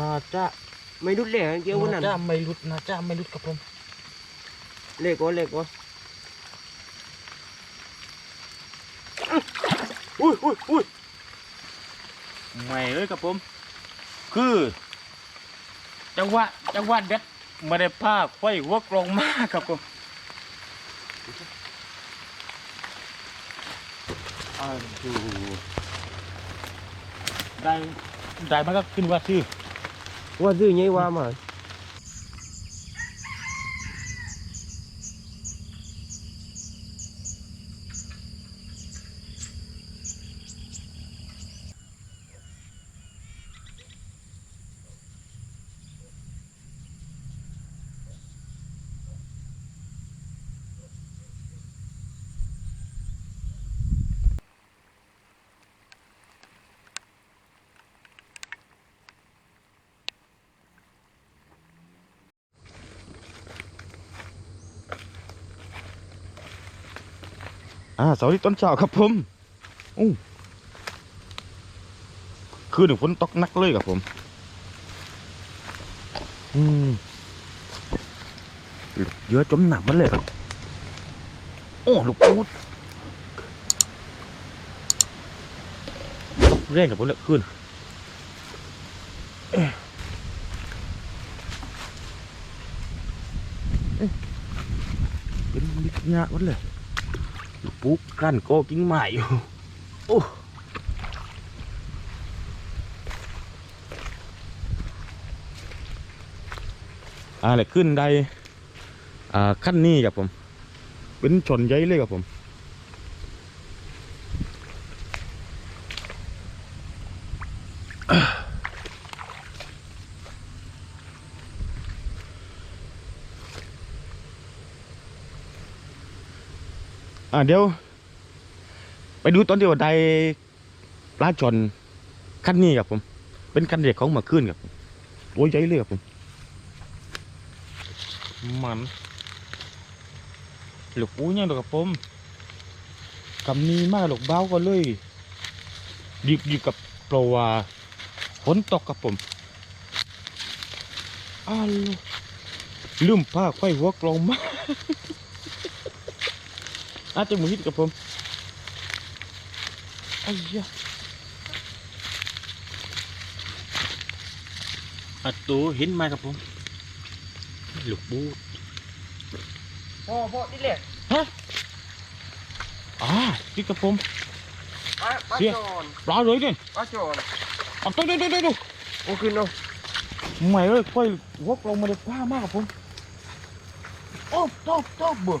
น่าจะไม่รุดเลยเกี่ยววันนั้นน่าจะไม่หลุดน่าจะไม่หลุดครับผมเล็กวะเล็กวะอุ้ยอุ้ยอุ้ยไม่เลยครับผม คือจังหวะจังหวะเด็ดไม่ได้พาไฟหัวกลองมากครับผมอ้าวดูได้ได้มันก็ขึ้นว่าชื่อ ว่าซื้อไงว่ามา อ่าสวัสดีตอนเช้าครับผมอู้คืนหนึ่งฝนตกนักเลยครับผม อืมเยอะจมหนักมันเลยครับโอ้ลูกปูดตกแรงกับผมเลยคืนเอ๊ะเป็นมิตรยะมันเลย ปุ๊กกั้นโกกิ้งใหม่อยู่โอ้อะไรขึ้นได้อ่าขั้นนี้ครับผม เป็นชนใหญ่เลยครับผม เดี๋ยว ไปดูตอนที่ว่าได้ปลาจอนขั้นนี้ครับผม เป็นขั้นเด็กของเมาขึ้นครับผมตัวใหญ่เลยครับผมมันหลูกปูยังดอกครับผมกำนี้มากหลูกเบ้าก็เลยดีบดีบกับเพราะว่าฝนตกครับผมอ้าวลืมผ้าไฟหัวกลองมา อาจจะมือฮิตกับผมไอ้ยะอัดตัวเห็นไหมครับผมลูกบูพ่อพ่อนี่แหละอ่าจิกกับผมป้าป้าเสียจอนปลาเลยเนี่ยป้าจอนเอาตัวตัวตัวตัวโอ้ขึ้นเนาะไม่เลยไฟหัวกลองมาได้ป้ามากครับผมโอ้ตบตบเบื่อ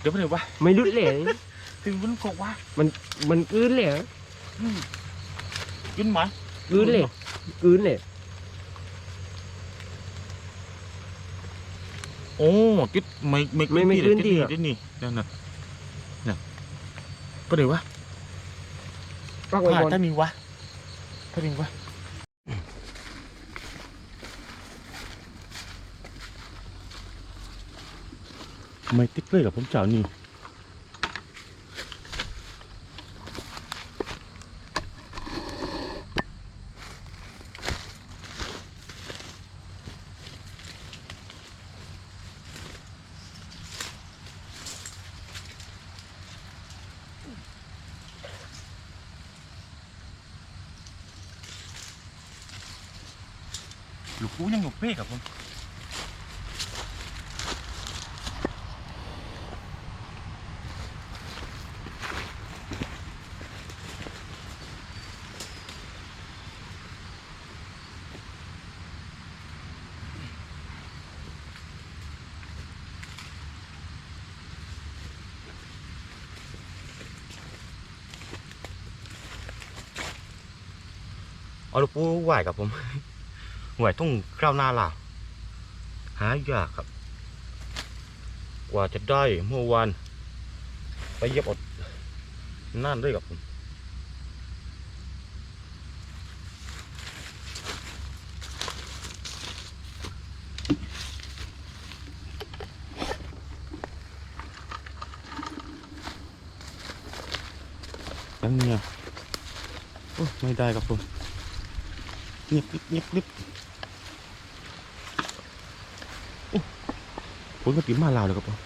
เสียดายไม่ได้ไฟหัวไฟหัวกลองมากครับผมแหมวอัดตัวอืมไอ้ทึกกับผมเดี๋ยวไปไหนวะไม่รุดเลยถึงมันกว่ามันกลืนเลยอืมกินไหมกลืนเลยกลืนเลยโอ้จิตไม่ไม่ไม่ไม่ติกลืนติดีนี่อะติดนี่นั่นน่ะน่ะไปไหนวะปักไว้ผ่าก่อนท่านี้วะท่านี้วะ ไม่ติดเลยกับผมเจ้านี่ลูกกูยังอยู่เป้กับผม ลูกปูไหวกับผมไหวทุ่งกล้าวนาลาหายากครับ กว่าจะได้เมื่อวานไปเย็บอดนั่นด้วยกับผมยังเนี่ยไม่ได้ครับผม เงียบกริบเงียบกริบโอ้ฝนก็ติดมาลาวเลยครับผม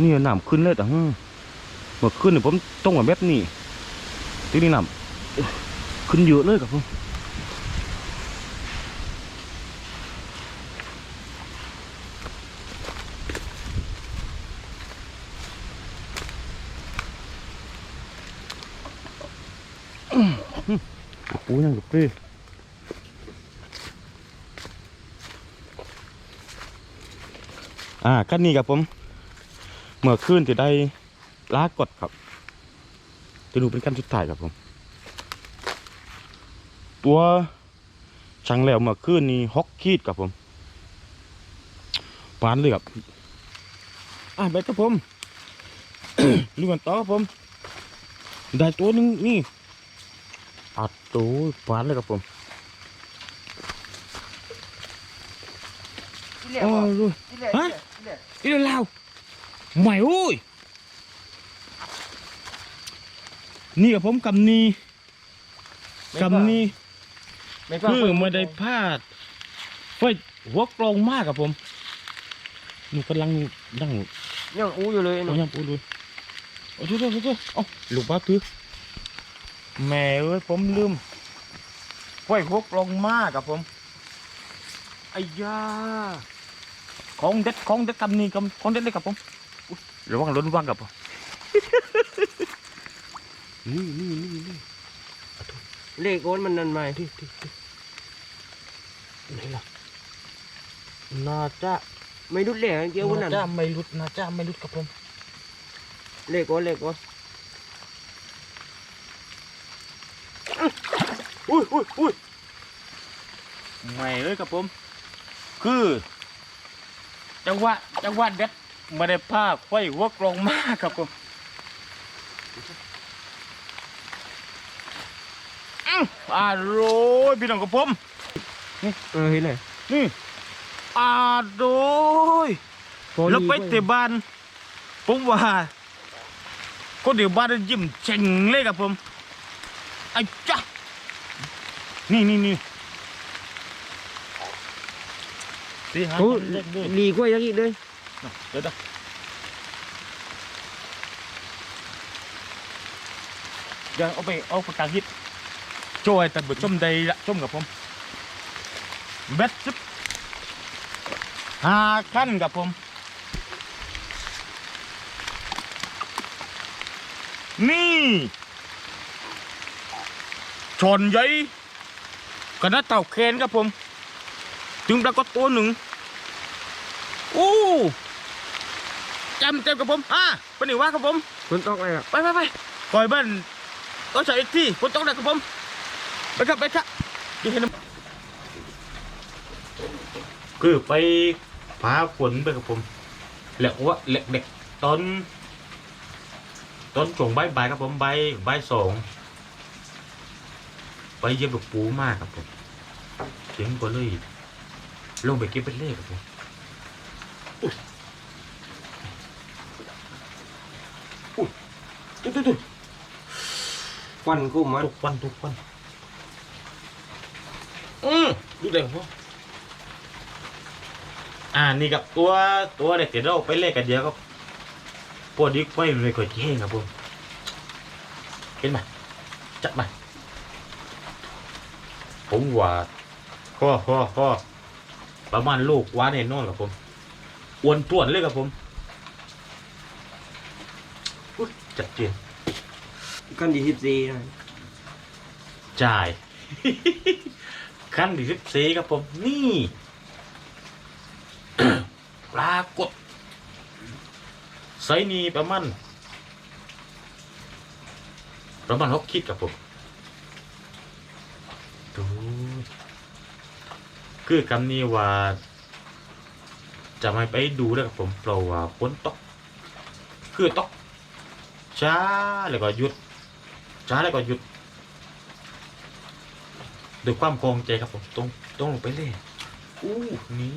นี่น้ำขึ้นเลยแต่ฮึเมื่อคืนเนี่ยผมต้องมาแบบนี้ทีนี้น้ำขึ้นเยอะเลยครับผมปูยังกับเอ่ากันนี้ครับผมเมื่อคืนจะได้ล้ากดครับจะดูเป็นขั้นสุดท้ายครับผม ตัวช่างแล้วเมื่อคืนนี้ฮอกขีดครับผมปานเลยครับอะไปครับผมดูกันต่อครับผม ได้ตัวหนึงนี่อัดตัวปานเลยครับผมที่เหลืออ๋อบ่ดูที่เหลือฮะ ที่เหลืออีเล่าไม่โอ้ยนี่กับผมกำนี้กำนี้ไม่ก็คือไม่ได้พลาดไฟหัวกลองมากครับผมหนูกำลังนั่งยังอู้อยู่เลยเอาเนาะยำปูดูโอ้โหโอ้โหเอาลูกบ้าถือแม่เอ้ยผมลืมไฟหัวกลองมากครับผมไอ้ยา ของเด็ดของเด็ดกำนี้กำของเด็ดเลยครับผมอุ๊ยระวังล้นว่างครับผมนี่นี่นี่นี่เลขโอนมันนั่นไหมที่ที่ที่ไหนล่ะน่าจะไม่รุดเลขเกี่ยวกับนั่นน่าจะไม่รุดน่าจะไม่รุดครับผมเลขโอนเลขโอนอุ้ยอุ้ยอุ้ยไม่เลยครับผม คือ จังหวะจังหวะเด็ดไม่ได้พาไฟหัวกลองมากครับผมอื้ออร่อยพี่น้องกับผมเออเห็นเลยนี่อร่อยพอแล้วไปดีเตะบานผมว่าคนเดียวบ้านนั้นยิ้มเจ๋งเลยครับผมไอ้จ้านี่นี่นี่ สี่ห้าโอ้คนเล็กด้วยดีกว่าอย่างอีกเลยเดี๋ยวเดี๋ยวเดี๋ยวเอาไปเอาปากกาฮิตช่วยแต่บุชมใดละชมกับผมเบ็ดสิบห้าขั้นกับผมนี่ชนใหญ่กระนาเต่าเคนครับผม ถึงปรากฏตัวหนึ่งโอ้ จำเต็มกับผมอ่าเป็นหนึ่งว่าครับผมคนตกเลยอะไปไปไปปล่อยบ้านก็ใส่อีกที่คนต้องได้กับผมไปครับไปครับดีเห็นคือไปพาฝนไปกับผมแล้วว่าเล็กเด็กตอนตอนช่วงบ่ายบ่ายๆครับผมบ่ายบ่ายสองไปเย็บลูกปูมากครับผมเสียงก็เลยลงไปเก็บเป็นเลขครับผมอุ๊ยอุ๊ยตุ๊ ดตุ๊ดตุ๊ดควันกุ้มมันทุกวันทุกวันอืมดูเด็กพ่ออ่านี่กับตัวตัวเด็กเดี๋ยวเราไปเล่นกันเดียวก็พวกนี้ไฟเลยก็แย่งครับผมเห็นไหมจัดมาผมว่าข้อข้อข้อประมาณลูกว้านเห็นนอนครับผม อ้วนต้วนเลยครับผมอุ๊ยจัดเจนกันดีสิบสี่นะจ่าย ขั้นที่สิบสี่ครับผม นี่ ปรากฏไซส์นี้ประมาณประมาณหกคิดครับผมดูคือคำนี้ว่า จะไม่ไปดูแล้วครับผมเพราะว่าฝนตก คือตกช้าแล้วก็หยุดช้าแล้วก็หยุดด้วยความคลองใจครับผมตรงตรงลงไปเลยอู้นี่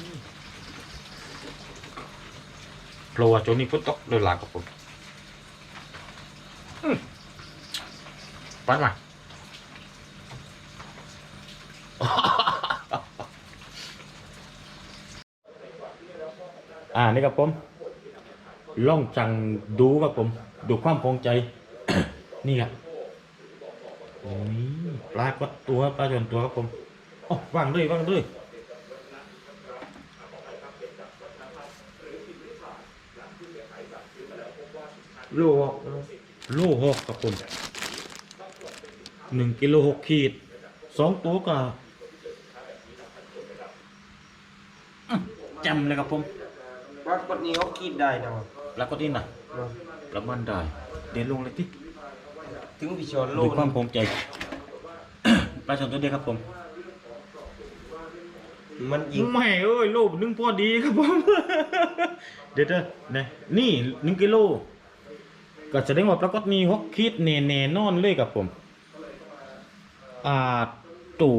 เพราะว่าช่วงนี้ฝนตกโดยหลักครับผมไปมา อ่านี่ครับผมล่องจังดูครับผม ดูความพองใจ นี่ครับนี่ปลากดตัวปลาจนตัวครับผมโอ้วางด้วยวางด้วยลูกโลหกครับผมหนึ่งกิโลหกขีดสองตัวก็จำเลยครับผม ว่ากดนี้เขาคิดได้นะว่ะปลากดนี่นะประมาณได้ เดี๋ยวลงเลยที่ถึงพี่ชอนโลดูกความพองใจปลาชนตัวเดียวครับผม มันยิงไม่เอ้ยโลหนึ่งพอดีครับผม เดี๋ยวเด้อนะนี่หนึ่งกิโลก็แสดงว่าปรากฏมีหกขีดแน่ๆนอนเลยครับผม อ่าตู